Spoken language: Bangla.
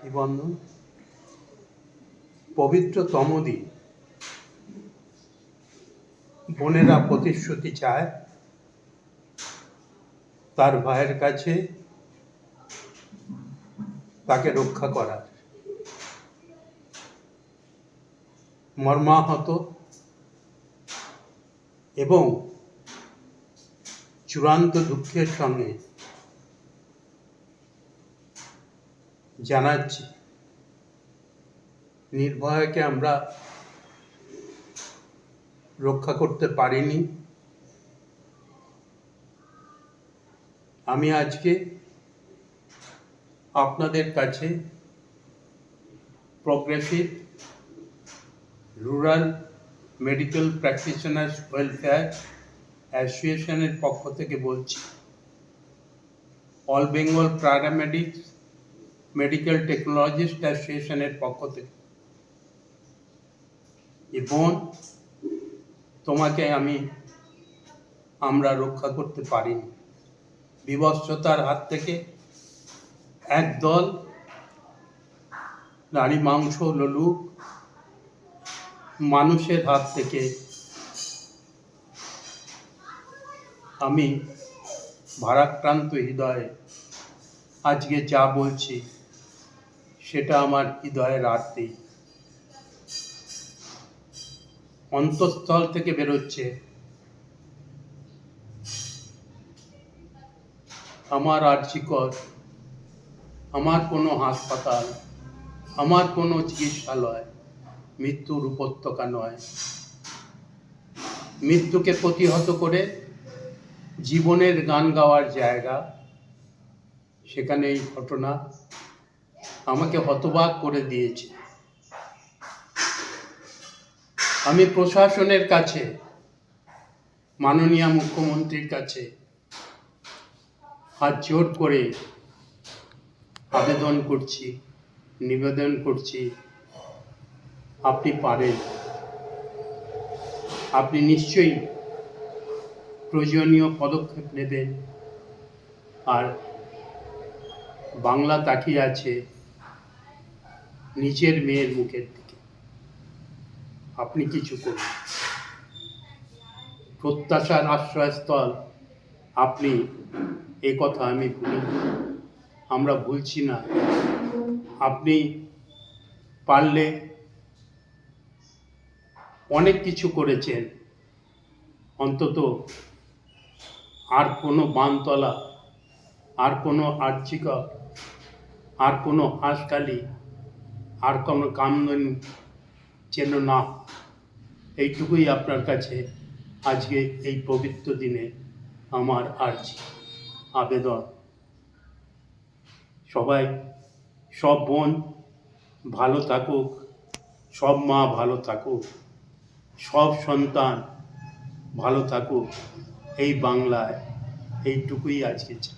কি বন্ধন পবিত্রতম দিন। বোনেরা প্রতিশ্রুতি চায়, তার ভাইয়ের কাছে তাকে রক্ষা করার। মর্মাহত এবং চূড়ান্ত দুঃখের সঙ্গে জানাচ্ছি। নির্ভয়াকে আমরা রক্ষা করতে পারিনি। আমি আজকে আপনাদের কাছে progressive rural medical practitioners welfare অ্যাসোসিয়েশনের পক্ষ থেকে বলছি, all Bengal paramedics medical technologist অ্যাসোসিয়েশনের পক্ষ থেকে। এ বোন তোমাকে আমি, আমরা রক্ষা করতে পারিনি। বিভৎসতার হাত থেকে একদল নারী মাংস লোলুক মানুষের হাত থেকে আমি ভারাক্রান্ত হৃদয়ে আজকে যা বলছি সেটা আমার হৃদয়ের আরতি অন্তঃস্থল থেকে বেরোচ্ছে। আমার আর্যিকর আমার কোনো হাসপাতাল, আমার কোনো চিকিৎসালয়, মৃত্যুর উপত্যকা নয়। মৃত্যুকে প্রতিহত করে জীবনের গান গাওয়ার জায়গা সেখানে এই ঘটনা। আমাকে হতবাক করে দিয়েছে। আমি প্রশাসনের কাছে, মাননীয় মুখ্যমন্ত্রীর কাছে হাত জোর করে আবেদন করছি, নিবেদন করছি, আপনি পারেন। আপনি নিশ্চয়ই প্রয়োজনীয় পদক্ষেপ নেবেন। আর বাংলা তাকিয়ে আছে নিজের মেয়ের মুখের দিকে। আপনি কিছু করুন? প্রত্যাশার আশ্রয়স্থল। আপনি এ কথা আমি ভুলি আমরা ভুলছি না। আপনি পারলে অনেক কিছু করেছেন। অন্তত আর কোনো বানতলা, আর কোনো আর্চিকা, আর কোনো হাঁসখালি আর কোনো কামদনি যেন না এইটুকুই আপনার কাছে আজকে এই পবিত্র দিনে আমার আর্জি, আবেদন। সবাই, সব বোন ভালো থাকুক, সব মা ভালো থাকুক, সব সন্তান ভালো থাকুক, এই বাংলায় এইটুকুই আজকে চাই।